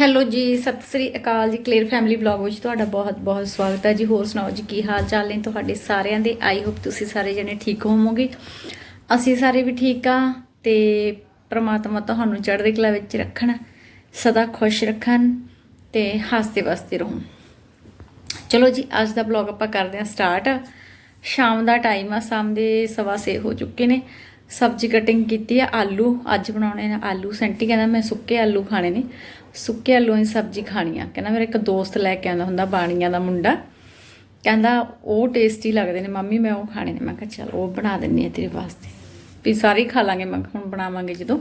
Hello ਜੀ, ਸਤਿ ਸ੍ਰੀ ਅਕਾਲ ਜੀ clear family vlog ਵਿੱਚ ਤੁਹਾਡਾ ਬਹੁਤ ਬਹੁਤ ਸਵਾਗਤ ਹੈ ਜੀ। ਹੋਰ ਸੁਣਾਓ ਜੀ, ਕੀ ਹਾਲ ਚਾਲ ਨੇ ਤੁਹਾਡੇ ਸਾਰਿਆਂ ਦੇ? ਆਈ ਹੋਪ ਤੁਸੀਂ ਸਾਰੇ ਜਣੇ ਠੀਕ ਹੋਵੋਗੇ। ਅਸੀਂ ਸਾਰੇ ਵੀ ਠੀਕ ਆ ਤੇ ਪ੍ਰਮਾਤਮਾ ਤੁਹਾਨੂੰ ਚੜ੍ਹਦੀ ਕਲਾ ਵਿੱਚ ਰੱਖਣ, ਸਦਾ ਖੁਸ਼ ਰੱਖਣ ਤੇ ਹੱਸਦੇ ਵਸਦੇ ਰਹੋ। ਚਲੋ ਜੀ, ਅੱਜ ਦਾ ਵਲੌਗ ਆਪਾਂ ਕਰਦੇ ਹਾਂ ਸਟਾਰਟ ਸ਼ਾਮ ਦਾ ਟਾਈਮ ਆ, ਸ਼ਾਮ ਦੇ ਸਵਾ ਛੇ ਹੋ ਚੁੱਕੇ ਨੇ। ਸਬਜ਼ੀ ਕਟਿੰਗ ਕੀਤੀ ਆ, ਆਲੂ, ਅੱਜ ਬਣਾਉਣੇ ਨੇ ਆਲੂ ਸੈਂਟੀ, ਕਹਿੰਦਾ ਮੈਂ ਸੁੱਕੇ ਆਲੂ ਖਾਣੇ ਨੇ। ਸੁੱਕੇ ਆਲੂ ਦੀ ਸਬਜ਼ੀ ਖਾਣੀ ਆ। ਕਹਿੰਦਾ ਮੇਰਾ ਇੱਕ ਦੋਸਤ ਲੈ ਕੇ ਆਉਂਦਾ ਹੁੰਦਾ, ਬਾਣੀਆਂ ਦਾ ਮੁੰਡਾ। ਕਹਿੰਦਾ ਉਹ ਟੇਸਟੀ ਲੱਗਦੇ ਨੇ, ਮੰਮੀ ਮੈਂ ਉਹ ਖਾਣੇ ਨੇ। ਮੈਂ ਕਿਹਾ, ਚਲ ਉਹ ਬਣਾ ਦਿੰਨੀ ਆ ਤੇਰੇ ਵਾਸਤੇ। ਵੀ ਸਾਰੇ ਖਾ ਲਾਂਗੇ, ਮੈਂ ਕਿਹਾ ਹੁਣ ਬਣਾਵਾਂਗੇ ਜਦੋਂ।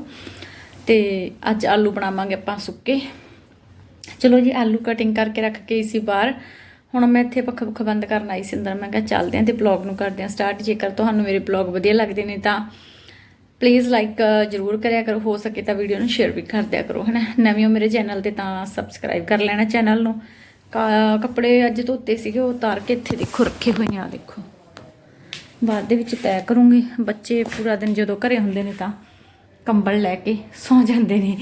ਤੇ ਅੱਜ ਆਲੂ ਬਣਾਵਾਂਗੇ ਆਪਾਂ ਸੁੱਕੇ। ਚਲੋ ਜੀ, ਆਲੂ ਕਟਿੰਗ ਕਰਕੇ ਰੱਖ ਕੇ ਸੀ ਬਾਹਰ। ਹੁਣ ਮੈਂ ਇੱਥੇ ਪੱਖ ਪੁੱਖਾ ਬੰਦ ਕਰਨ ਆਈ ਸੀ ਅੰਦਰ। ਮੈਂ ਕਿਹਾ, ਚੱਲਦੇ ਆਂ ਤੇ ਬਲੌਗ ਨੂੰ ਕਰਦੇ ਆਂ ਸਟਾਰਟ। ਜੇਕਰ ਤੁਹਾਨੂੰ ਮੇਰੇ ਬਲੌਗ ਵਧੀਆ ਲੱਗਦੇ ਨੇ ਤਾਂ ਪਲੀਜ਼ ਲਾਈਕ ਜਰੂਰ ਕਰਿਆ ਕਰੋ। ਹੋ ਸਕੇ ਤਾਂ ਵੀਡੀਓ ਨੂੰ ਸ਼ੇਅਰ ਵੀ ਕਰ ਦਿਆ ਕਰੋ, ਹਨਾ? ਨਵੇਂ ਹੋ ਮੇਰੇ ਚੈਨਲ ਤੇ ਤਾਂ ਸਬਸਕ੍ਰਾਈਬ ਕਰ ਲੈਣਾ ਚੈਨਲ ਨੂੰ। ਕੱਪੜੇ ਅੱਜ ਧੋਤੇ ਸੀਗੇ, ਉਹ ਉਤਾਰ ਕੇ ਇੱਥੇ ਦੇਖੋ, ਰੱਖੇ ਹੋਏ ਨੇ ਆ ਦੇਖੋ। ਬਾਅਦ ਦੇ ਵਿੱਚ ਤੈਅ ਕਰੂੰਗੀ। ਬੱਚੇ ਪੂਰਾ ਦਿਨ ਜਦੋਂ ਘਰੇ ਹੁੰਦੇ ਨੇ ਤਾਂ ਕੰਬਲ ਲੈ ਕੇ ਸੌ ਜਾਂਦੇ ਨੇ।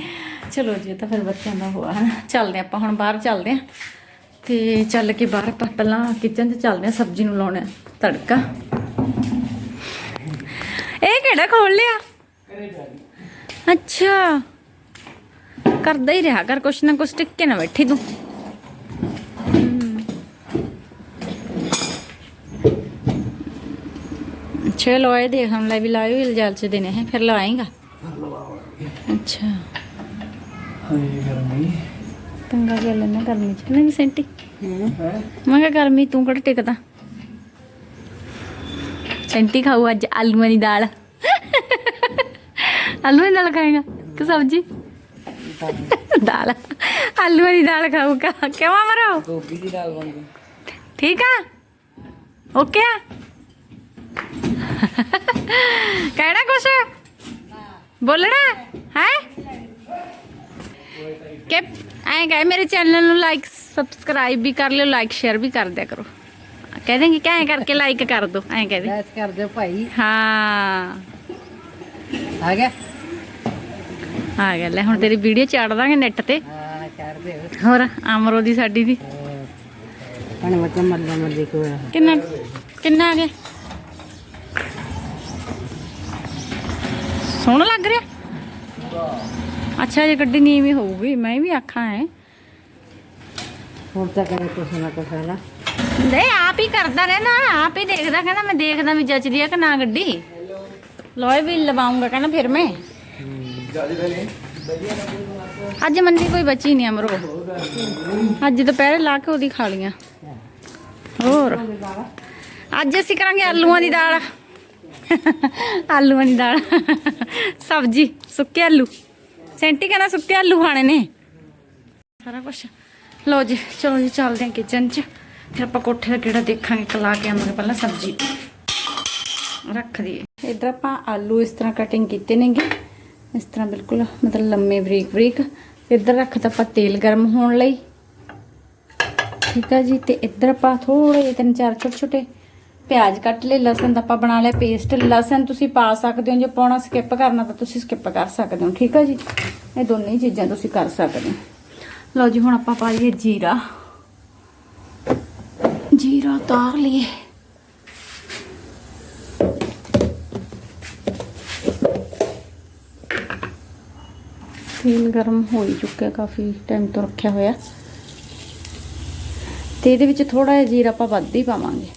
ਚਲੋ ਜੀ ਤਾਂ ਫਿਰ ਬੱਚਿਆਂ ਦਾ ਹੋਆ ਹਨਾ? ਚੱਲਦੇ ਆਪਾਂ, ਹੁਣ ਬਾਹਰ ਚੱਲਦੇ ਆਂ ਤੇ ਚੱਲ ਕੇ ਬਾਹਰ ਆਪਾਂ ਪਹਿਲਾਂ ਕਿਚਨ 'ਚ ਚੱਲਦੇ ਆਂ ਸਬਜ਼ੀ ਨੂੰ ਲਾਉਣਾ ਤੜਕਾ। ਇਹ ਕਿਹੜਾ ਖੋਲ ਲਿਆ? अच्छा। कर दे रहा कर, कुछ ना कुछ टिक ना बैठी तू। हम्म। अच्छे लोए देख, हम लाई भी लाए हुए जाल से देने हैं, फिर लगाएगा अच्छा। पंगा कर लेना, गर्मी च नहीं सेंटी मैं क्या गर्मी, तू कड़ टिकता सेंटी खाऊ अज आलू की दाल। आलूआं दी दाल खाएगा कि सब्जी दाल आलूआं दी दाल खाऊगा क्यों मरो ਗੋਭੀ ਦੀ ਦਾਲ ਬਣਦੀ ठीक है ओके है कहना कुछ बोलना है ਕਿ ਐਂ ਕਹੇ ਮੇਰੇ ਚੈਨਲ ਨੂੰ ਲਾਈਕ ਸਬਸਕ੍ਰਾਈਬ ਵੀ ਕਰ ਲਿਓ ਲਾਈਕ ਸ਼ੇਅਰ ਵੀ ਕਰ ਦਿਆ ਕਰੋ ਕਹਿ ਦੇਂਗੇ ਕਿ ਐਂ ਕਰਕੇ ਲਾਈਕ ਕਰ ਦੋ ਐਂ ਕਹਿ ਦੇ ਲੈਸ ਕਰ ਦਿਓ ਭਾਈ ਹਾਂ ਆ ਗਿਆ ਆ ਗਿਆ ਲੈ ਹੁਣ ਤੇਰੀ ਵੀਡੀਓ ਚਾੜ ਦਾਂਗੇ ਨੈਟ ਤੇ। ਹਾਂ ਹੋਰ ਅਮਰੋ ਦੀ ਸਾਡੀ ਦੀ ਹੁਣ ਮਤਲਬ ਮੱਲਾ ਮੱਲੀ ਕੋ ਕਿੰਨਾ ਕਿੰਨਾ ਆ ਗਿਆ? ਸੋਹਣਾ ਲੱਗ ਰਿਹਾ? ਅੱਛਾ ਜੇ ਗੱਡੀ ਨੀਵੀਂ ਹੋਊਗੀ ਮੈਂ ਵੀ ਆਖਾਂ ਹੈ। ਹੁਣ ਤਾਂ ਕਰੇ ਕੁਛ ਨਾ ਕੁਛ ਨਾ? ਦੇ ਆਪ ਹੀ ਕਰਦਾ ਰਹਿਣਾ ਆਪ ਹੀ ਦੇਖਦਾ ਕਹਿੰਦਾ ਮੈਂ ਦੇਖਦਾ ਵੀ ਜੱਚਦੀ ਆ ਕਿ ਨਾ ਗੱਡੀ। ਲੋਏ ਵੀ ਲਵਾਉਂਗਾ ਕਹਿੰਦਾ ਫਿਰ ਮੈਂ। ਅੱਜ ਮੰਡੀ ਕੋਈ ਬਚੀ ਨਹੀਂ ਅਮਰੋ। ਅੱਜ ਦੁਪਹਿਰੇ ਲਾ ਕੇ ਉਹਦੀ ਖਾ ਲੀਆਂ ਹੋਰ? ਅੱਜ ਅਸੀਂ ਕਰਾਂਗੇ ਆਲੂਆਂ ਦੀ ਦਾਲ। ਆਲੂਆਂ ਦੀ ਦਾਲ। ਸਬਜੀ, ਸੁੱਕੇ ਆਲੂ। ਸੈਂਟੀ ਕਹਿੰਦਾ ਸੁੱਕੇ ਆਲੂ ਖਾਣੇ ਨੇ। ਸਾਰਾ ਕੁਝ ਲਓ ਜੀ, ਚਲੋ ਜੀ, ਚੱਲਦੇ ਹਾਂ ਕਿਚਨ 'ਚ। ਫਿਰ ਆਪਾਂ ਕੋਠੇ ਦਾ ਕਿਹੜਾ ਦੇਖਾਂਗੇ ਕਲਾ ਕੇ ਆਵਾਂਗੇ ਪਹਿਲਾਂ ਸਬਜ਼ੀ। ਰੱਖ ਦਈਏ। ਇਧਰ ਆਪਾਂ ਆਲੂ ਇਸ ਤਰ੍ਹਾਂ ਕਟਿੰਗ ਕੀਤੇ ਨੇਗੇ। ਇਸ ਤਰ੍ਹਾਂ ਬਿਲਕੁਲ ਮਤਲਬ ਲੰਮੇ ਬਰੀਕ ਬਰੀਕ। ਇੱਧਰ ਰੱਖਤਾ ਆਪਾਂ ਤੇਲ ਗਰਮ ਹੋਣ ਲਈ। ਠੀਕ ਆ ਜੀ, ਤੇ ਇੱਧਰ ਆਪਾਂ ਥੋੜੇ ਜਿਹੇ ਤਿੰਨ ਚਾਰ ਛੋਟੇ ਛੋਟੇ ਪਿਆਜ਼ ਕੱਟ ਲਏ, ਲਸਣ ਦਾ ਆਪਾਂ ਬਣਾ ਲਿਆ ਪੇਸਟ ਲਸਣ ਤੁਸੀਂ ਪਾ ਸਕਦੇ ਹੋ, ਜੇ ਪਾਉਣਾ ਸਕਿਪ ਕਰਨਾ ਤਾਂ ਤੁਸੀਂ ਸਕਿਪ ਕਰ ਸਕਦੇ ਹੋ। ਠੀਕ ਆ ਜੀ, ਇਹ ਦੋਨੇ ਹੀ ਚੀਜ਼ਾਂ ਤੁਸੀਂ ਕਰ ਸਕਦੇ ਹੋ। ਲਓ ਜੀ, ਹੁਣ ਆਪਾਂ ਪਾਈਏ ਜੀਰਾ। ਜੀਰਾ ਉਤਾਰ ਲਈਏ। ਤੇਲ ਗਰਮ ਹੋ ਹੀ ਚੁੱਕਿਆ ਕਾਫੀ ਟਾਈਮ ਤੋਂ ਰੱਖਿਆ ਹੋਇਆ ਤੇ ਇਹਦੇ ਵਿੱਚ ਥੋੜਾ ਜਿਹਾ ਜੀਰਾ ਆਪਾਂ ਵੱਧ ਹੀ ਪਾਵਾਂਗੇ।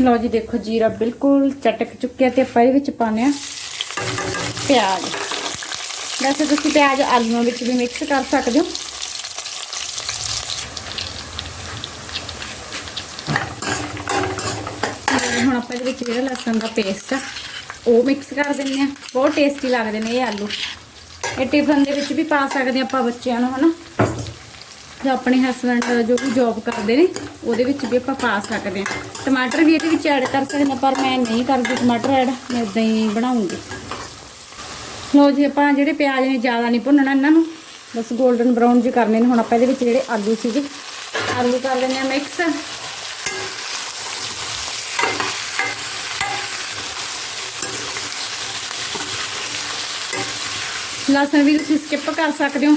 ਲਓ ਜੀ, ਦੇਖੋ ਜੀਰਾ ਬਿਲਕੁਲ ਚਟਕ ਚੁੱਕਿਆ ਤੇ ਆਪਾਂ ਇਹਦੇ ਵਿੱਚ ਪਾਉਂਦੇ ਆ ਪਿਆਜ਼। ਵੈਸੇ ਤੁਸੀਂ ਪਿਆਜ਼ ਆਲੂਆਂ ਵਿੱਚ ਵੀ ਮਿਕਸ ਕਰ ਸਕਦੇ ਹੋ। ਹੁਣ ਆਪਾਂ ਇਹਦੇ ਵਿੱਚ ਜਿਹੜਾ ਲਸਣ ਦਾ ਪੇਸਟ ਆ ਉਹ ਮਿਕਸ ਕਰ ਦਿੰਦੇ ਆ ਬਹੁਤ ਟੇਸਟੀ ਲੱਗਦੇ ਨੇ ਇਹ ਆਲੂ। ਇਹ ਟਿਫਨ ਦੇ ਵਿੱਚ ਵੀ ਪਾ ਸਕਦੇ ਆਪਾਂ ਬੱਚਿਆਂ ਨੂੰ, ਹਨਾ? ਜਾਂ ਆਪਣੇ ਹਸਬੰਡ ਜੋ ਵੀ ਜੌਬ ਕਰਦੇ ਨੇ, ਉਹਦੇ ਵਿੱਚ ਵੀ ਆਪਾਂ ਪਾ ਸਕਦੇ ਹਾਂ। ਟਮਾਟਰ ਵੀ ਇਹਦੇ ਵਿੱਚ ਐਡ ਕਰ ਸਕਦੇ ਹਾਂ, ਪਰ ਮੈਂ ਨਹੀਂ ਕਰਦੀ ਟਮਾਟਰ ਐਡ ਮੈਂ ਇਦਾਂ ਹੀ ਬਣਾਉਂਗੀ। ਲੋ ਜੀ, ਆਪਾਂ ਜਿਹੜੇ ਪਿਆਜ਼ ਨੇ ਜ਼ਿਆਦਾ ਨਹੀਂ ਭੁੰਨਣਾ ਇਹਨਾਂ ਨੂੰ। ਬਸ 골ਡਨ ਬਰਾਊਨ ਜਿਹੇ ਕਰਨੇ ਨੇ। ਹੁਣ ਆਪਾਂ ਇਹਦੇ ਵਿੱਚ ਜਿਹੜੇ ਆਲੂ ਸੀਗੇ, ਆਲੂ ਕਰ ਲੈਣੇ ਆ ਮਿਕਸ ਲਸਣ ਵੀ ਤੁਸੀਂ ਸਕਿਪ ਕਰ ਸਕਦੇ ਹੋ।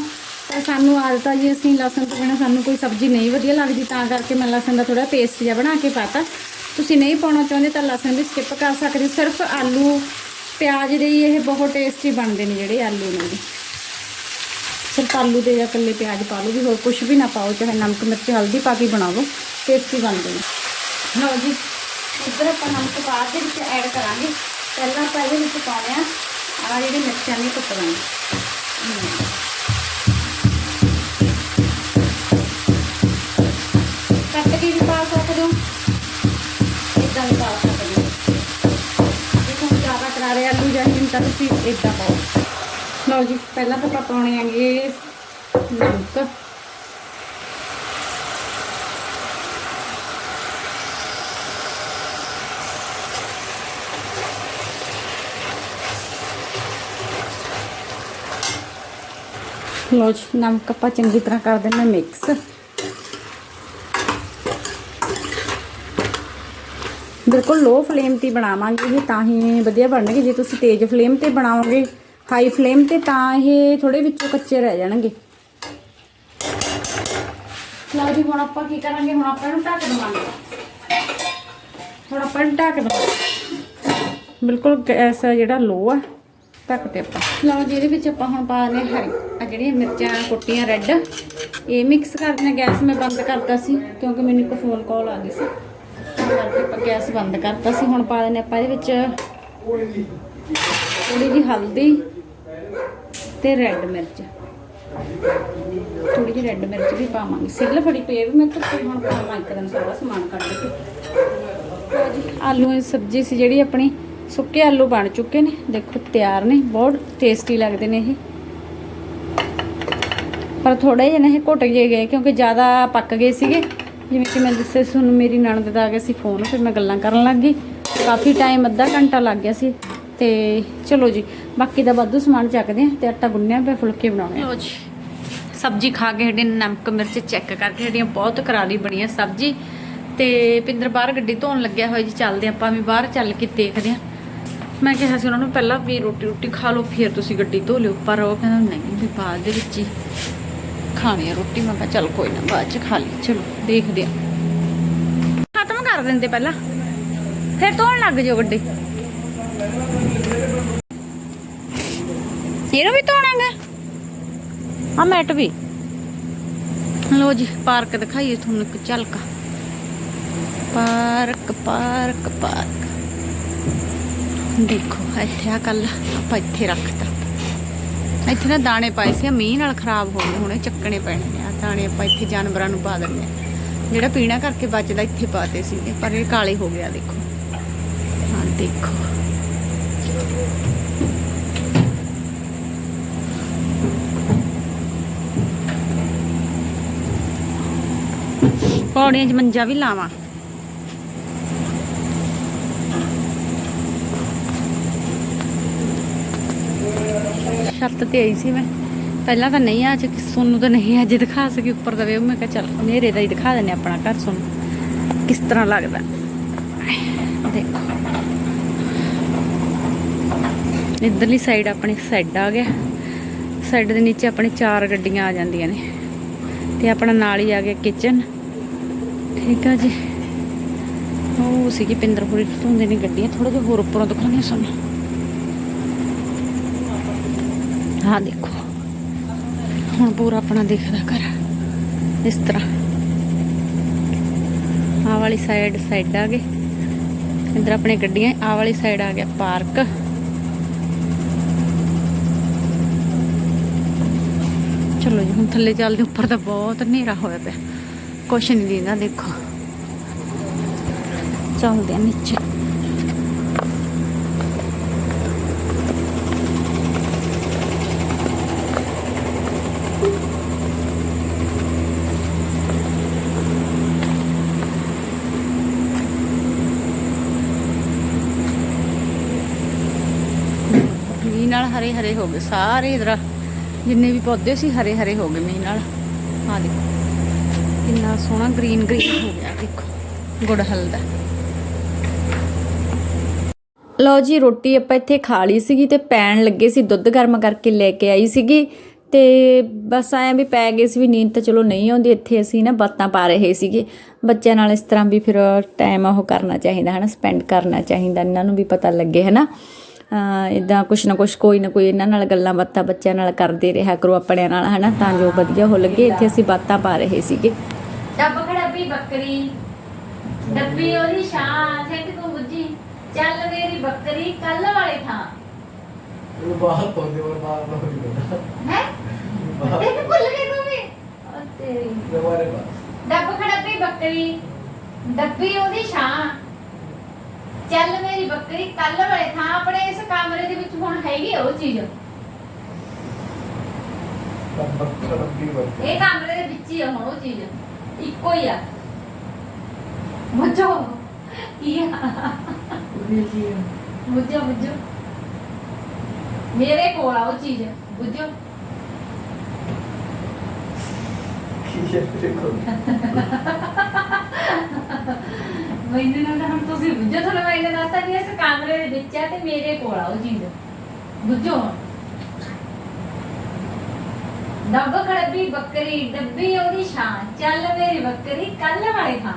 ਪਰ ਸਾਨੂੰ ਆਦਤ ਆ ਜੀ, ਅਸੀਂ ਲਸਣ ਤੋਂ ਬਿਨਾਂ ਸਾਨੂੰ ਕੋਈ ਸਬਜ਼ੀ ਨਹੀਂ ਵਧੀਆ ਲੱਗਦੀ। ਤਾਂ ਕਰਕੇ ਮੈਂ ਲਸਣ ਦਾ ਥੋੜਾ ਪੇਸਟ ਜਿਹਾ ਬਣਾ ਕੇ ਪਾਤਾ। ਤੁਸੀਂ ਨਹੀਂ ਪਾਉਣਾ ਚਾਹੁੰਦੇ ਤਾਂ ਲਸਣ ਵੀ ਸਕਿਪ ਕਰ ਸਕਦੇ ਸਿਰਫ ਆਲੂ, ਪਿਆਜ਼ ਦੇ ਹੀ ਇਹ ਬਹੁਤ ਟੇਸਟੀ ਬਣਦੇ ਨੇ ਜਿਹੜੇ ਆਲੂ ਨੇ ਸਿਰਫ ਆਲੂ ਦੇ ਜਾਂ ਇਕੱਲੇ ਪਿਆਜ਼ ਪਾ ਲਓ ਵੀ ਹੋਰ ਕੁਝ ਵੀ ਨਾ ਪਾਓ, ਚਾਹੇ ਨਮਕ, ਮਿਰਚ, ਹਲਦੀ ਪਾ ਕੇ ਬਣਾਓ ਟੇਸਟੀ ਬਣਦੇ ਨੇ। ਲਓ ਜੀ, ਇੱਧਰ ਆਪਾਂ ਨਮਕ ਬਾਅਦ ਦੇ ਵਿੱਚ ਐਡ ਕਰਾਂਗੇ। ਪਹਿਲਾਂ ਆਪਾਂ ਇਹਦੇ ਵਿੱਚ ਪਾਉਣੇ ਆ ਆ ਜਿਹੜੇ ਮਿਰਚਾਂ ਨੇ ਕੁੱਟਣੇ ਕੱਟ ਕੇ ਵੀ ਪਾ ਸਕਦੇ ਹੋ। ਇਦਾਂ ਵੀ ਪਾ ਸਕਦੇ ਹੋ। ਜੇ ਤੁਹਾਨੂੰ ਜ਼ਿਆਦਾ ਕਰਾਰੇ ਆਲੂ ਚਾਹੀਦੇ ਤਾਂ ਤੁਸੀਂ ਇਦਾਂ ਪਾਓ। ਲਓ ਜੀ, ਪਹਿਲਾਂ ਤਾਂ ਆਪਾਂ ਪਾਉਣੇ ਆਂਗੇ ਨਮਕ। ਲਓ ਜੀ ਨਮਕ ਆਪਾਂ ਚੰਗੀ ਤਰ੍ਹਾਂ ਕਰ ਦੇਣਾ ਮਿਕਸ ਬਿਲਕੁਲ ਲੋ ਫਲੇਮ ਤੇ ਬਣਾਵਾਂਗੇ ਇਹ ਤਾਂ ਹੀ ਵਧੀਆ ਬਣਨਗੇ. ਜੇ ਤੁਸੀਂ ਤੇਜ਼ ਫਲੇਮ ਤੇ ਬਣਾਓਗੇ, ਹਾਈ ਫਲੇਮ ਤੇ, ਤਾਂ ਇਹ ਥੋੜੇ ਵਿੱਚੋਂ ਕੱਚੇ ਰਹਿ ਜਾਣਗੇ। ਲਓ ਜੀ, ਹੁਣ ਆਪਾਂ ਕੀ ਕਰਾਂਗੇ? ਹੁਣ ਆਪਾਂ ਇਹਨੂੰ ਢੱਕ ਦਵਾਂਗੇ। ਹੁਣ ਆਪਾਂ ਇਹਨੂੰ ਢੱਕ ਦਵਾਂਗੇ। ਬਿਲਕੁਲ ਗੈਸ ਜਿਹੜਾ ਲੋ ਆ। ਢੱਕ ਤੇ ਆਪਾਂ। ਲਓ ਜੀ, ਇਹਦੇ ਵਿੱਚ ਆਪਾਂ ਹੁਣ ਪਾ ਨੇ ਹਰੀ। ਆ ਜਿਹੜੀਆਂ ਮਿਰਚਾਂ, ਕੁੱਟੀਆਂ ਰੈੱਡ, ਇਹ ਮਿਕਸ ਕਰ ਦੇਣਾ ਗੈਸ ਮੈਂ ਬੰਦ ਕਰਤਾ ਸੀ, ਕਿਉਂਕਿ ਮੈਨੂੰ ਇੱਕ ਫੋਨ ਕਾਲ ਆ ਗਈ ਸੀ। ਕਰਕੇ ਆਪਾਂ ਗੈਸ ਬੰਦ ਕਰਤਾ ਸੀ। ਹੁਣ ਪਾ ਦੇਣੇ ਆਪਾਂ ਇਹਦੇ ਵਿੱਚ ਥੋੜੀ ਜਿਹੀ ਹਲਦੀ ਤੇ ਰੈੱਡ ਮਿਰਚ। ਥੋੜੀ ਜਿਹੀ ਰੈੱਡ ਮਿਰਚ ਵੀ ਪਾਵਾਂਗੇ। ਸਿੱਲ ਫੜੀ ਪਈ ਵੀ ਮੈਂ ਧੁੱਪੇ ਹੁਣ ਪਾਵਾਂ। ਇੱਕ ਦਿਨ ਸਾਰਾ ਸਮਾਨ ਕੱਢ ਕੇ। ਆਲੂ ਦੀ ਸਬਜ਼ੀ ਸੀ ਜਿਹੜੀ ਆਪਣੀ। ਸੁੱਕੇ ਆਲੂ ਬਣ ਚੁੱਕੇ ਨੇ। ਦੇਖੋ, ਤਿਆਰ ਨੇ, ਬਹੁਤ ਟੇਸਟੀ ਲੱਗਦੇ ਨੇ ਇਹ। ਪਰ ਥੋੜੇ ਜਿਹੇ ਨੇ ਇਹ ਘੁੱਟ ਜੇ ਗਏ, ਕਿਉਂਕਿ ਜ਼ਿਆਦਾ ਪੱਕ ਗਏ ਸੀਗੇ। ਜਿਵੇਂ ਕਿ ਮੈਂ ਦੱਸਿਆ ਤੁਹਾਨੂੰ ਮੇਰੀ ਨਣਦ ਦਾ ਆ ਗਿਆ ਸੀ ਫੋਨ ਫਿਰ ਮੈਂ ਗੱਲਾਂ ਕਰਨ ਲੱਗ ਗਈ। ਕਾਫੀ ਟਾਈਮ ਅੱਧਾ ਘੰਟਾ ਲੱਗ ਗਿਆ ਸੀ। ਤੇ ਚਲੋ ਜੀ, ਬਾਕੀ ਦਾ ਵਾਧੂ ਸਮਾਨ ਚੱਕਦੇ ਆ ਤੇ ਆਟਾ ਗੁੰਨਿਆ ਪਿਆ, ਫੁਲਕੇ ਬਣਾਉਣੇ ਲੋ ਜੀ, ਸਬਜ਼ੀ ਖਾ ਕੇ ਹੱਡੀ ਨਮਕ ਮਿਰਚ ਚੈੱਕ ਕਰਕੇ ਹੱਡੀਆਂ ਬਹੁਤ ਕਰਾਲੀ ਬਣੀ ਆ ਸਬਜ਼ੀ। ਤੇ ਪਿੰਦਰ ਬਾਹਰ ਗੱਡੀ ਧੋਣ ਲੱਗਿਆ ਹੋਇਆ ਜੀ, ਚੱਲਦੇ ਆਪਾਂ ਵੀ ਬਾਹਰ ਚੱਲ ਕੇ ਦੇਖਦੇ ਆ ਮੈਂ ਕਿਹਾ ਸੀ ਉਹਨਾਂ ਨੂੰ ਪਹਿਲਾਂ ਵੀ ਰੋਟੀ ਰੋਟੀ ਖਾ ਲਓ, ਫਿਰ ਤੁਸੀਂ ਗੱਡੀ ਧੋ ਲਿਓ। ਪਰ ਉਹ ਕਹਿੰਦਾ, ਨਹੀਂ ਵੀ ਬਾਅਦ ਦੇ ਵਿੱਚ ਹੀ ਖਾਣੀ ਆ ਰੋਟੀ। ਮੈਂ ਕਿਹਾ, ਚੱਲ ਕੋਈ ਨਾ, ਬਾਅਦ ਚ ਖਾ ਲਈ। ਚਲੋ, ਦੇਖਦੇ ਆ। ਖਤਮ ਕਰ ਦਿੰਦੇ ਪਹਿਲਾਂ। ਫਿਰ ਧੋਣ ਲੱਗ ਜਾਓ ਗੱਡੀ ਇਹਨੂੰ ਵੀ ਧੋਣਾਗਾ? ਆ ਮੈਟ ਵੀ। ਲੋ ਜੀ, ਪਾਰਕ ਦਿਖਾਈਏ ਤੁਹਾਨੂੰ ਇੱਕ ਝਲਕਾ। Park park park. ਦੇਖੋ, ਇੱਥੇ ਆ ਕੱਲ ਆਪਾਂ ਇੱਥੇ ਰੱਖਤਾ। ਇੱਥੇ ਨਾ ਦਾਣੇ ਪਾਏ ਸੀ ਮੀਂਹ ਨਾਲ ਖਰਾਬ ਹੋ ਗਏ, ਹੁਣੇ ਚੱਕਣੇ ਪੈਣੇ ਆ ਦਾਣੇ ਆਪਾਂ ਇੱਥੇ ਜਾਨਵਰਾਂ ਨੂੰ ਪਾ ਦਿੰਦੇ ਆ ਜਿਹੜਾ ਪੀਣਾ ਕਰਕੇ ਬਚਦਾ, ਇੱਥੇ ਪਾਤੇ ਸੀ ਪਰ ਇਹ ਕਾਲੇ ਹੋ ਗਿਆ, ਦੇਖੋ। ਹਾਂ ਦੇਖੋ। ਪੌੜੀਆਂ 'ਚ ਮੰਜਾ ਵੀ ਲਾਵਾਂ। ਛੱਤ ਤੇ ਆਈ ਸੀ ਮੈਂ। ਪਹਿਲਾਂ ਤਾਂ ਨਹੀਂ, ਅੱਜ ਸੋਨੂੰ ਤਾਂ ਨਹੀਂ, ਅੱਜ ਦਿਖਾ ਸਕੀ, ਉੱਪਰ ਦਾ ਵੇ ਮੈਂ ਕਿਹਾ ਚੱਲ, ਹਨੇਰੇ ਦਾ ਹੀ ਦਿਖਾ ਦਿੰਨੇ ਆਪਣਾ ਘਰ ਸੋਨੂੰ। ਕਿਸ ਤਰ੍ਹਾਂ ਲੱਗਦਾ। ਦੇਖੋ। ਇਧਰਲੀ ਸਾਈਡ ਆਪਣੀ ਸੈੱਡ ਆ ਗਿਆ। ਸੈੱਡ ਦੇ ਨੀਚੇ ਆਪਣੇ ਚਾਰ ਗੱਡੀਆਂ ਆ ਜਾਂਦੀਆਂ ਨੇ। ਤੇ ਆਪਣਾ ਨਾਲ ਹੀ ਆ ਗਿਆ ਕਿਚਨ ਠੀਕ ਆ ਜੀ। ਉਹ ਸੀਗੀ ਪਿੰਦਰਪੁਰੀ, ਧੋਂਦੇ ਨੇ ਗੱਡੀਆਂ। ਥੋੜਾ ਜਿਹਾ ਹੋਰ ਉੱਪਰੋਂ ਦਿਖਾਉਂਦੇ ਸਾਨੂੰ। ਹਾਂ ਦੇਖੋ। ਹੁਣ ਪੂਰਾ ਆਪਣਾ ਦਿਖਦਾ ਘਰ। ਇਸ ਤਰ੍ਹਾਂ। ਆਹ ਵਾਲੀ ਸਾਈਡ ਸਾਈਡ ਆ ਗਏ। ਇਧਰ ਆਪਣੇ ਗੱਡੀਆਂ, ਆਹ ਵਾਲੀ ਸਾਈਡ ਆ ਗਿਆ ਪਾਰਕ ਚਲੋ ਜੀ, ਹੁਣ ਥੱਲੇ ਚੱਲਦੇ ਉੱਪਰ ਤਾਂ ਬਹੁਤ ਹਨੇਰਾ ਹੋਇਆ ਪਿਆ। ਕੁਛ ਨਹੀਂ ਦਿੰਦਾ, ਦੇਖੋ। ਚੱਲਦੇ ਆ ਨੀਚੇ ਮੀਂਹ ਨਾਲ ਹਰੇ ਹਰੇ ਹੋ ਗਏ, ਸਾਰੇ ਇਧਰ ਜਿੰਨੇ ਵੀ ਪੌਦੇ ਸੀ ਹਰੇ ਹਰੇ ਹੋ ਗਏ ਮੀਂਹ ਨਾਲ। ਆ ਦੇਖੋ, ਕਿੰਨਾ ਸੋਹਣਾ ਗ੍ਰੀਨ ਗ੍ਰੀਨ ਹੋ ਗਿਆ ਦੇਖੋ ਗੁੜਹਲ ਦਾ ਲਓ ਜੀ, ਰੋਟੀ ਆਪਾਂ ਇੱਥੇ ਖਾ ਲਈ ਸੀਗੀ ਤੇ ਪੈਣ ਲੱਗੇ ਸੀ, ਦੁੱਧ ਗਰਮ ਕਰਕੇ ਲੈ ਕੇ ਆਈ ਸੀਗੀ। ਤੇ ਬਸ ਆਇਆ ਵੀ ਪੈ ਗਏ ਸੀ ਵੀ ਨੀਂਦ ਤਾਂ ਚਲੋ ਨਹੀਂ ਆਉਂਦੀ, ਇੱਥੇ ਅਸੀਂ ਨਾ ਬਾਤਾਂ ਪਾ ਰਹੇ ਸੀਗੇ। ਬੱਚਿਆਂ ਨਾਲ ਇਸ ਤਰ੍ਹਾਂ ਵੀ ਫਿਰ ਟਾਈਮ ਉਹ ਕਰਨਾ ਚਾਹੀਦਾ, ਹਨਾ ਸਪੈਂਡ ਕਰਨਾ ਚਾਹੀਦਾ, ਇਹਨਾਂ ਨੂੰ ਵੀ ਪਤਾ ਲੱਗੇ, ਹਨਾ। ਇਦਾਂ ਕੁਛ ਨਾ ਕੁਛ ਕੋਈ ਨਾ ਕੋਈ ਇਹਨਾਂ ਨਾਲ ਗੱਲਾਂ ਬਾਤਾਂ ਬੱਚਿਆਂ ਨਾਲ ਕਰਦੇ ਰਿਹਾ ਕਰੋ ਆਪਣਿਆਂ ਨਾਲ ਹਨਾ? ਤਾਂ ਜੋ ਵਧੀਆ ਹੋ ਲੱਗੇ। ਇੱਥੇ ਅਸੀਂ ਬਾਤਾਂ ਪਾ ਰਹੇ ਸੀਗੇ। ਡੱਬ ਖੜੱਬੀ ਬੱਕਰੀ। ਡੱਬੀ ਉਹਦੀ ਹੈ ਕਿ ਤੂੰ ਬੁੱਝੀ। ਚੱਲ ਮੇਰੀ ਬੱਕਰੀ ਕੱਲ ਵਾਲੇ ਥਾਂ। ਉਹ ਬਾਹਰ ਤੋਂ ਦੇ ਉਹ ਬਾਹਰ ਤੋਂ ਹੀ? ਤੈਨੂੰ ਭੁੱਲ ਗਈ ਤੂੰ ਵੀ? ਤੇਰੀ ਹਮਾਰੇ ਪਾਸ ਡੱਬ ਖੜੱਬੀ ਬੱਕਰੀ। ਡੱਬੀ ਉਹਦੀ ਛਾਂ। ਚੱਲ ਮੇਰੀ ਬੱਕਰੀ ਕੱਲ ਵਾਲੇ ਥਾਂ ਆਪਣੇ ਇਸ ਕਮਰੇ ਦੇ ਵਿੱਚ ਹੁਣ ਹੈਗੀ ਆ ਉਹ ਚੀਜ਼। ਬੱਕਰ ਦੀ ਬੱਕਰ ਇਹ ਕਮਰੇ ਦੇ ਵਿੱਚ ਹੀ ਆ ਹੁਣ ਉਹ ਚੀਜ਼। ਇੱਕੋ ਹੀ ਆ। ਮੁੱਝੋ। ਕੀ ਆ? ਮੁੱਝੋ ਮੁੱਝੋ। ਮੇਰੇ ਕੋਲ ਆ ਉਹ ਚੀਜ਼। ਬੁੱਝੋ ਕੀ ਹੈ ਤੇਰੇ ਕੋਲ ਮੈਨੂੰ ਨਾ ਹੁਣ ਤੁਸੀਂ ਬੁੱਝੋ ਤੁਹਾਨੂੰ ਮੈਂ ਇਹਨਾਂ ਦੱਸਦਾ ਵੀ ਇਸ ਕਮਰੇ ਦੇ ਵਿੱਚ ਆ ਤੇ ਮੇਰੇ ਕੋਲ ਆ ਉਹ ਚੀਜ਼ ਬੁੱਝੋ ਡੱਬ ਖੜੱਬੀ ਬੱਕਰੀ, ਡੱਬੀ ਉਹਦੀ ਛਾਂ, ਚੱਲ ਮੇਰੀ ਬੱਕਰੀ ਕੱਲ ਵਾਲੇ ਥਾਂ।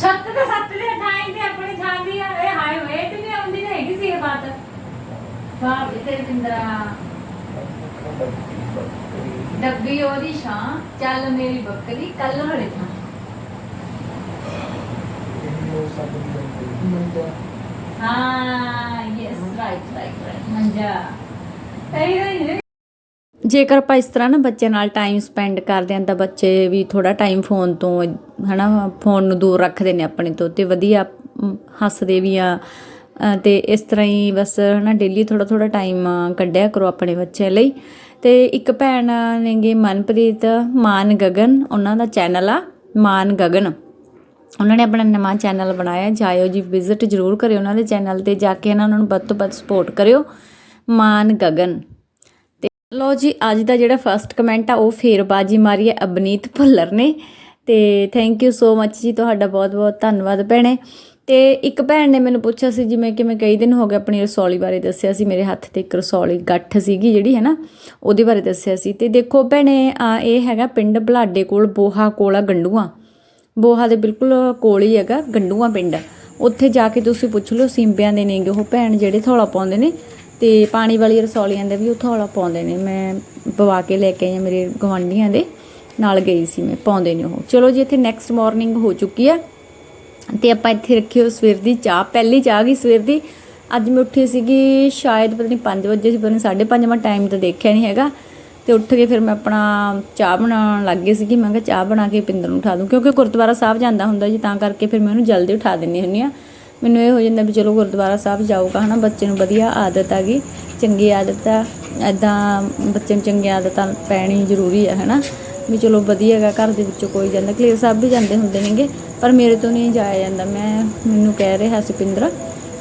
ਸੱਤ ਤੇ ਸੱਤ ਦੇ ਥਾਂ ਤੇ ਆਪਣੀ ਥਾਂ ਦੀ ਆ। ਇਹ ਹਾਏ ਵੇ ਤੇ ਨਹੀਂ ਆਉਂਦੀ, ਨਹੀਂ ਹੈਗੀ ਸੀ ਇਹ ਬਾਤ। ਵਾਹ ਵੀ ਤੇਰੇ ਬਿੰਦਰਾ ਡੱਬੀ ਉਹਦੀ ਛਾਂ, ਚੱਲ ਮੇਰੀ ਬੱਕਰੀ ਕੱਲ ਵਾਲੇ ਥਾਂ। ਹਾਂ ਯੈਸ ਰਾਈਟ ਰਾਈਟ ਰਾਈਟ ਮੰਜਾ ਸਹੀ ਨਹੀਂ ਜੇਕਰ ਆਪਾਂ ਇਸ ਤਰ੍ਹਾਂ ਨਾ ਬੱਚਿਆਂ ਨਾਲ ਟਾਈਮ ਸਪੈਂਡ ਕਰਦੇ ਹਾਂ ਤਾਂ ਬੱਚੇ ਵੀ ਥੋੜਾ ਟਾਈਮ ਫੋਨ ਤੋਂ ਹਨਾ ਫੋਨ ਨੂੰ ਦੂਰ ਰੱਖਦੇ ਨੇ ਆਪਣੇ ਤੋਂ ਤੇ ਵਧੀਆ ਹੱਸਦੇ ਵੀ ਆ। ਤੇ ਇਸ ਤਰ੍ਹਾਂ ਹੀ ਬਸ ਹਨਾ ਡੇਲੀ ਥੋੜਾ ਥੋੜਾ ਟਾਈਮ ਕੱਢਿਆ ਕਰੋ ਆਪਣੇ ਬੱਚਿਆਂ ਲਈ। ਤੇ ਇੱਕ ਭੈਣ ਨੇਗੇ ਮਨਪ੍ਰੀਤ ਮਾਨ ਗਗਨ ਉਹਨਾਂ ਦਾ ਚੈਨਲ ਆ ਮਾਨ ਗਗਨ। ਉਹਨਾਂ ਨੇ ਆਪਣਾ ਨਵਾਂ ਚੈਨਲ ਬਣਾਇਆ, ਜਾਇਓ ਜੀ ਵਿਜ਼ਿਟ ਜ਼ਰੂਰ ਕਰਿਓ ਉਹਨਾਂ ਦੇ ਚੈਨਲ ਤੇ, ਜਾ ਕੇ ਇਹਨਾਂ ਨੂੰ ਵੱਧ ਤੋਂ ਵੱਧ ਸਪੋਰਟ ਕਰਿਓ। ਮਾਨ ਗਗਨ। ਤੇ ਲੋ ਜੀ, ਅੱਜ ਦਾ ਜਿਹੜਾ ਫਰਸਟ ਕਮੈਂਟ ਆ, ਉਹ ਫੇਰ ਬਾਜੀ ਮਾਰੀ ਹੈ ਅਬਨੀਤ ਭੁੱਲਰ ਨੇ। ਤੇ ਥੈਂਕ ਯੂ ਸੋ ਮੱਚ ਜੀ, ਤੁਹਾਡਾ ਬਹੁਤ ਬਹੁਤ ਧੰਨਵਾਦ ਭੈਣੇ। ਤੇ ਇੱਕ ਭੈਣ ਨੇ ਮੈਨੂੰ ਪੁੱਛਿਆ ਸੀ ਜਿਵੇਂ ਕਿ ਮੈਂ ਕਈ ਦਿਨ ਹੋ ਗਏ ਆਪਣੀ ਰਸੌਲੀ ਬਾਰੇ ਦੱਸਿਆ ਸੀ, ਮੇਰੇ ਹੱਥ ਤੇ ਇੱਕ ਰਸੌਲੀ ਗੱਠ ਸੀਗੀ ਜਿਹੜੀ ਹੈ ਨਾ ਉਹਦੇ ਬਾਰੇ ਦੱਸਿਆ ਸੀ। ਤੇ ਦੇਖੋ ਭੈਣੇ ਇਹ ਹੈਗਾ ਪਿੰਡ ਬਲਾਡੇ ਕੋਲ, ਬੋਹਾ ਕੋਲਾ ਗੰਡੂਆਂ। ਬੋਹਾ ਦੇ ਬਿਲਕੁਲ ਕੋਲ ਹੀ ਹੈਗਾ, ਗੰਡੂਆਂ ਪਿੰਡ। ਉੱਥੇ ਜਾ ਕੇ ਤੁਸੀਂ ਪੁੱਛ ਲਓ, ਸਿੰਬਿਆਂ ਦੇ ਨੇਗੇ ਉਹ ਭੈਣ ਜਿਹੜੇ ਥੌਲਾ ਪਾਉਂਦੇ ਨੇ, ਤੇ ਪਾਣੀ ਵਾਲੀ ਰਸੌਲੀਆਂ ਦੇ ਵੀ ਉਹ ਥੌਲਾ ਪਾਉਂਦੇ ਨੇ। ਮੈਂ ਪਵਾ ਕੇ ਲੈ ਕੇ ਆਈ ਮੇਰੇ ਗਵਾਂਢੀਆਂ ਦੇ, ਨਾਲ ਗਈ ਸੀ ਮੈਂ, ਪਾਉਂਦੇ ਨੇ ਉਹ। ਚਲੋ ਜੀ, ਇੱਥੇ ਨੈਕਸਟ ਮਾਰਨਿੰਗ ਹੋ ਚੁੱਕੀ ਆ, ਤੇ ਆਪਾਂ ਇੱਥੇ ਰੱਖਿਓ ਸਵੇਰ ਦੀ ਚਾਹ। ਪਹਿਲੀ ਚਾਹ ਗਈ ਸਵੇਰ ਦੀ। ਅੱਜ ਮੈਂ ਉੱਠੀ ਸੀਗੀ, ਸ਼ਾਇਦ ਪਤਾ ਨਹੀਂ 5 ਵਜੇ ਸੀ, ਪਤਾ ਨਹੀਂ 5:30 ਮੈਂ ਟਾਈਮ ਤਾਂ ਦੇਖਿਆ ਨਹੀਂ ਹੈਗਾ। ਤੇ ਉੱਠ ਕੇ ਫਿਰ ਮੈਂ ਆਪਣਾ ਚਾਹ ਬਣਾਉਣ ਲੱਗ ਗਈ ਸੀ ਕਿ ਮੈਂ ਕਿਹਾ ਚਾਹ ਬਣਾ ਕੇ ਪਿੰਦਰ ਨੂੰ ਉਠਾ ਦੂੰ, ਕਿਉਂਕਿ ਗੁਰਦੁਆਰਾ ਸਾਹਿਬ ਜਾਂਦਾ ਹੁੰਦਾ ਜੀ, ਤਾਂ ਕਰਕੇ ਫਿਰ ਮੈਂ ਉਹਨੂੰ ਜਲਦੀ ਉਠਾ ਦਿੰਦੀ ਹੁੰਦੀ ਆ ਮੈਨੂੰ ਇਹ ਹੋ ਜਾਂਦਾ ਵੀ ਚਲੋ ਗੁਰਦੁਆਰਾ ਸਾਹਿਬ ਜਾਊਗਾ, ਹਨਾ, ਬੱਚੇ ਨੂੰ ਵਧੀਆ ਆਦਤ ਆ ਗਈ, ਚੰਗੀ ਆਦਤ ਆ। ਐਦਾਂ ਬੱਚੇ ਨੂੰ ਚੰਗੀ ਆਦਤਾਂ ਪੈਣੀ ਜ਼ਰੂਰੀ ਆ, ਹਨਾ। ਵੀ ਚਲੋ ਵਧੀਆ ਹੈਗਾ, ਘਰ ਦੇ ਵਿੱਚੋਂ ਕੋਈ ਜਾਂਦਾ। ਕਲੇਰ ਸਾਹਿਬ ਵੀ ਜਾਂਦੇ ਹੁੰਦੇ ਨੇਗੇ, ਪਰ ਮੇਰੇ ਤੋਂ ਨਹੀਂ ਜਾਇਆ ਜਾਂਦਾ। ਮੈਂ, ਮੈਨੂੰ ਕਹਿ ਰਿਹਾ ਸੀ ਪਿੰਦਰ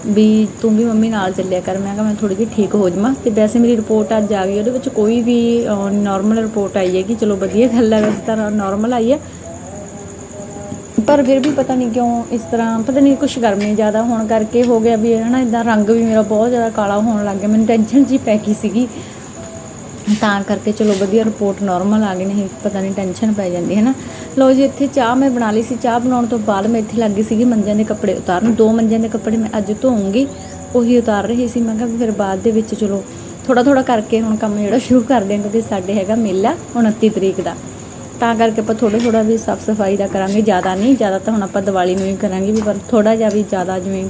ਵੀ ਤੂੰ ਵੀ ਮੰਮੀ ਨਾਲ ਚੱਲਿਆ ਕਰ। ਮੈਂ ਕਿਹਾ ਮੈਂ ਥੋੜੀ ਜਿਹੀ ਠੀਕ ਹੋ ਜਾਵਾਂ। ਤੇ ਵੈਸੇ ਮੇਰੀ ਰਿਪੋਰਟ ਅੱਜ ਆ ਗਈ। ਉਹਦੇ ਵਿੱਚ ਕੋਈ ਵੀ ਨਾਰਮਲ ਰਿਪੋਰਟ ਆਈ ਹੈ ਕਿ ਚਲੋ ਵਧੀਆ ਗੱਲ ਹੈ, ਵੈਸੇ ਤਾਂ ਨਾਰਮਲ ਆਈ ਹੈ। ਪਰ ਫਿਰ ਵੀ ਪਤਾ ਨਹੀਂ ਕਿਉਂ ਇਸ ਤਰ੍ਹਾਂ, ਪਤਾ ਨਹੀਂ ਕੁਝ ਗਰਮੀ ਜ਼ਿਆਦਾ ਹੋਣ ਕਰਕੇ ਹੋ ਗਿਆ ਵੀ ਹੈ ਨਾ ਇਦਾਂ ਰੰਗ ਵੀ ਮੇਰਾ ਬਹੁਤ ਜ਼ਿਆਦਾ ਕਾਲਾ ਹੋਣ ਲੱਗ ਗਿਆ। ਮੈਨੂੰ ਟੈਨਸ਼ਨ ਜੀ ਪੈ ਗਈ ਸੀਗੀ। ਤਾਂ ਕਰਕੇ ਚਲੋ ਵਧੀਆ ਰਿਪੋਰਟ ਨਾਰਮਲ ਆ ਗਈ ਨਹੀਂ ਪਤਾ ਨਹੀਂ ਟੈਨਸ਼ਨ ਪੈ ਜਾਂਦੀ ਹੈ ਨਾ ਲਓ ਜੀ, ਇੱਥੇ ਚਾਹ ਮੈਂ ਬਣਾ ਲਈ ਸੀ। ਚਾਹ ਬਣਾਉਣ ਤੋਂ ਬਾਅਦ ਮੈਂ ਇੱਥੇ ਲੱਗੀ ਸੀਗੀ ਮੰਜਿਆਂ ਦੇ ਕੱਪੜੇ ਉਤਾਰਨ। ਦੋ ਮੰਜਿਆਂ ਦੇ ਕੱਪੜੇ ਮੈਂ ਅੱਜ ਧੋਉਂਗੀ ਉਹੀ ਉਤਾਰ ਰਹੀ ਸੀ। ਮੈਂ ਕਿਹਾ ਵੀ ਫਿਰ ਬਾਅਦ ਦੇ ਵਿੱਚ ਚਲੋ ਥੋੜਾ ਥੋੜਾ ਕਰਕੇ ਹੁਣ ਕੰਮ ਜਿਹੜਾ ਸ਼ੁਰੂ ਕਰ ਦਿਆਂ ਕਿਉਂਕਿ ਸਾਡੇ ਹੈਗਾ ਮੇਲਾ 29 ਤਰੀਕ ਦਾ। ਤਾਂ ਕਰਕੇ ਆਪਾਂ ਥੋੜਾ ਥੋੜਾ ਵੀ ਸਾਫ਼ ਸਫ਼ਾਈ ਦਾ ਕਰਾਂਗੇ, ਜ਼ਿਆਦਾ ਨਹੀਂ। ਜ਼ਿਆਦਾ ਤਾਂ ਹੁਣ ਆਪਾਂ ਦੀਵਾਲੀ ਨੂੰ ਹੀ ਕਰਾਂਗੇ ਵੀ, ਪਰ ਥੋੜਾ ਜਿਹਾ ਵੀ ਜ਼ਿਆਦਾ ਜਿਵੇਂ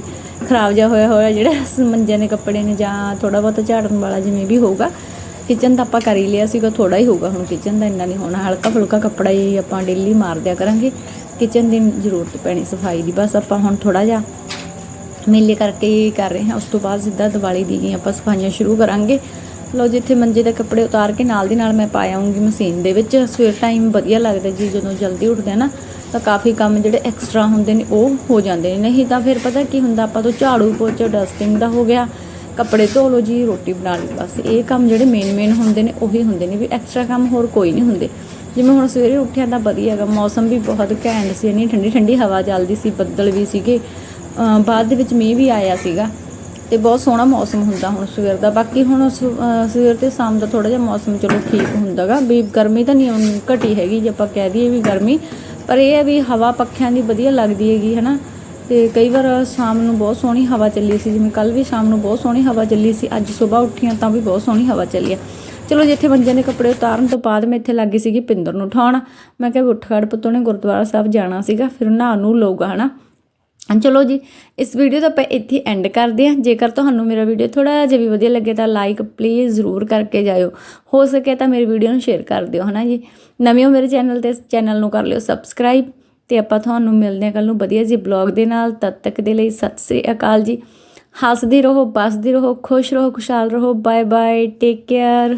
ਖਰਾਬ ਜਿਹਾ ਹੋਇਆ ਹੋਇਆ ਜਿਹੜਾ ਮੰਜਿਆਂ ਦੇ ਕੱਪੜੇ ਨੇ ਜਾਂ ਥੋੜਾ ਬਹੁਤ ਝਾੜਨ ਵਾਲਾ ਜਿਵੇਂ ਵੀ ਹੋਊਗਾ ਕਿਚਨ ਤਾਂ ਆਪਾਂ ਕਰ ਹੀ ਲਿਆ ਸੀਗਾ ਥੋੜਾ ਹੀ ਹੋਊਗਾ ਹੁਣ ਕਿਚਨ ਦਾ, ਇੰਨਾ ਨਹੀਂ ਹੋਣਾ। ਹਲਕਾ ਫੁਲਕਾ ਕੱਪੜਾ ਹੀ ਆਪਾਂ ਡੇਲੀ ਮਾਰ ਦਿਆ ਕਰਾਂਗੇ। ਕਿਚਨ ਦੀ ਜ਼ਰੂਰਤ ਪੈਣੀ ਸਫ਼ਾਈ ਦੀ। ਬਸ ਆਪਾਂ ਹੁਣ ਥੋੜਾ ਜਿਹਾ ਮੇਲੇ ਕਰਕੇ ਹੀ ਕਰ ਰਹੇ ਹਾਂ। ਉਸ ਤੋਂ ਬਾਅਦ ਸਿੱਧਾ ਦੀਵਾਲੀ ਦੀ ਹੀ ਆਪਾਂ ਸਫਾਈਆਂ ਸ਼ੁਰੂ ਕਰਾਂਗੇ। ਲੋ ਜਿੱਥੇ ਮੰਜੇ ਦੇ ਕੱਪੜੇ ਉਤਾਰ ਕੇ ਨਾਲ ਦੀ ਨਾਲ ਮੈਂ ਪਾ ਆਉਂਗੀ ਮਸ਼ੀਨ ਦੇ ਵਿੱਚ। ਸਵੇਰ ਟਾਈਮ ਵਧੀਆ ਲੱਗਦਾ ਜੀ, ਜਦੋਂ ਜਲਦੀ ਉੱਠਦੇ ਆ ਨਾ, ਤਾਂ ਕਾਫੀ ਕੰਮ ਜਿਹੜੇ ਐਕਸਟਰਾ ਹੁੰਦੇ ਨੇ, ਉਹ ਹੋ ਜਾਂਦੇ ਨੇ। ਨਹੀਂ ਤਾਂ ਫਿਰ ਪਤਾ ਕੀ ਹੁੰਦਾ, ਆਪਾਂ ਤੋਂ ਝਾੜੂ ਪੋਚਾ ਡਸਟਿੰਗ ਦਾ ਹੋ ਗਿਆ। ਕੱਪੜੇ ਧੋ ਲਓ ਜੀ, ਰੋਟੀ ਬਣਾ ਲਈ, ਬਸ। ਇਹ ਕੰਮ ਜਿਹੜੇ ਮੇਨ ਮੇਨ ਹੁੰਦੇ ਨੇ, ਉਹੀ ਹੁੰਦੇ ਨੇ ਵੀ ਐਕਸਟਰਾ ਕੰਮ ਹੋਰ ਕੋਈ ਨਹੀਂ ਹੁੰਦੇ। ਜਿਵੇਂ ਹੁਣ ਸਵੇਰੇ ਉੱਠਿਆ ਤਾਂ ਵਧੀਆ ਹੈਗਾ, ਮੌਸਮ ਵੀ ਬਹੁਤ ਘੈਂਟ ਸੀ, ਇੰਨੀ ਠੰਡੀ ਠੰਡੀ ਹਵਾ ਚੱਲਦੀ ਸੀ, ਬੱਦਲ ਵੀ ਸੀਗੇ। ਬਾਅਦ ਦੇ ਵਿੱਚ ਮੀਂਹ ਵੀ ਆਇਆ ਸੀਗਾ ਤੇ ਬਹੁਤ ਸੋਹਣਾ ਮੌਸਮ ਹੁੰਦਾ ਹੁਣ ਸਵੇਰ ਦਾ। ਬਾਕੀ ਹੁਣ ਸਵੇਰ ਤੇ ਸ਼ਾਮ ਦਾ ਥੋੜਾ ਜਿਹਾ ਮੌਸਮ ਚਲੋ ਠੀਕ ਹੁੰਦਾਗਾ। ਵੀ ਗਰਮੀ ਤਾਂ ਨਹੀਂ ਘਟੀ ਹੈਗੀ, ਜੇ ਆਪਾਂ ਕਹਿ ਦਈਏ ਵੀ ਗਰਮੀ, ਪਰ ਇਹ ਹੈ ਵੀ ਹਵਾ ਪੱਖਿਆਂ ਦੀ ਵਧੀਆ ਲੱਗਦੀ ਹੈਗੀ, ਹਨਾ? ਤੇ ਕਈ ਵਾਰ ਸ਼ਾਮ ਨੂੰ ਬਹੁਤ ਸੋਹਣੀ ਹਵਾ ਚੱਲੀ ਸੀ, ਜਿਵੇਂ ਕੱਲ ਵੀ ਸ਼ਾਮ ਨੂੰ ਬਹੁਤ ਸੋਹਣੀ ਹਵਾ ਚੱਲੀ ਸੀ, ਅੱਜ ਸਵੇਰ ਉੱਠੀਆਂ ਤਾਂ ਵੀ ਬਹੁਤ ਸੋਹਣੀ ਹਵਾ ਚੱਲੀ ਆ। ਚਲੋ ਜਿੱਥੇ ਬੰਦੇ ਨੇ ਕੱਪੜੇ ਉਤਾਰਨ ਤੋਂ ਬਾਅਦ ਮੈਂ ਇੱਥੇ ਲੱਗੀ ਸੀਗੀ ਪਿੰਦਰ ਨੂੰ ਉਠਾਉਣ। ਮੈਂ ਕਿਹਾ ਵੀ ਉੱਠ ਖੜ ਪੁੱਤੋਂ ਨੇ ਗੁਰਦੁਆਰਾ ਸਾਹਿਬ ਜਾਣਾ ਸੀਗਾ, ਫਿਰ ਨਹਾ ਨੂੰ ਲਊਗਾ, ਹਨਾ? ਚਲੋ ਜੀ, ਇਸ ਵੀਡੀਓ ਦਾ ਆਪਾਂ ਇੱਥੇ ਐਂਡ ਕਰਦੇ ਹਾਂ। ਜੇਕਰ ਤੁਹਾਨੂੰ ਮੇਰਾ ਵੀਡੀਓ ਥੋੜਾ ਜਿਹਾ ਵੀ ਵਧੀਆ ਲੱਗੇ ਤਾਂ ਲਾਈਕ ਪਲੀਜ਼ ਜ਼ਰੂਰ ਕਰਕੇ ਜਾਇਓ। ਹੋ ਸਕੇ ਤਾਂ ਮੇਰੀ ਵੀਡੀਓ ਨੂੰ ਸ਼ੇਅਰ ਕਰ ਦਿਓ, ਹਨਾ ਜੀ? ਨਵੇਂ ਹੋ ਮੇਰੇ ਚੈਨਲ ਤੇ ਚੈਨਲ ਨੂੰ ਕਰ ਲਿਓ ਸਬਸਕ੍ਰਾਈਬ ਤੇ ਆਪਾਂ ਤੁਹਾਨੂੰ ਮਿਲਦੇ ਹਾਂ ਕੱਲ ਨੂੰ ਵਧੀਆ ਜੀ ਬਲੌਗ ਦੇ ਨਾਲ। ਤਦ ਤੱਕ ਦੇ ਲਈ ਸਤਿ ਸ੍ਰੀ ਅਕਾਲ ਜੀ। ਹੱਸਦੇ ਰਹੋ, ਬਸਦੀ ਰਹੋ, ਖੁਸ਼ ਰਹੋ, ਖੁਸ਼ਹਾਲ ਰਹੋ। Bye bye take care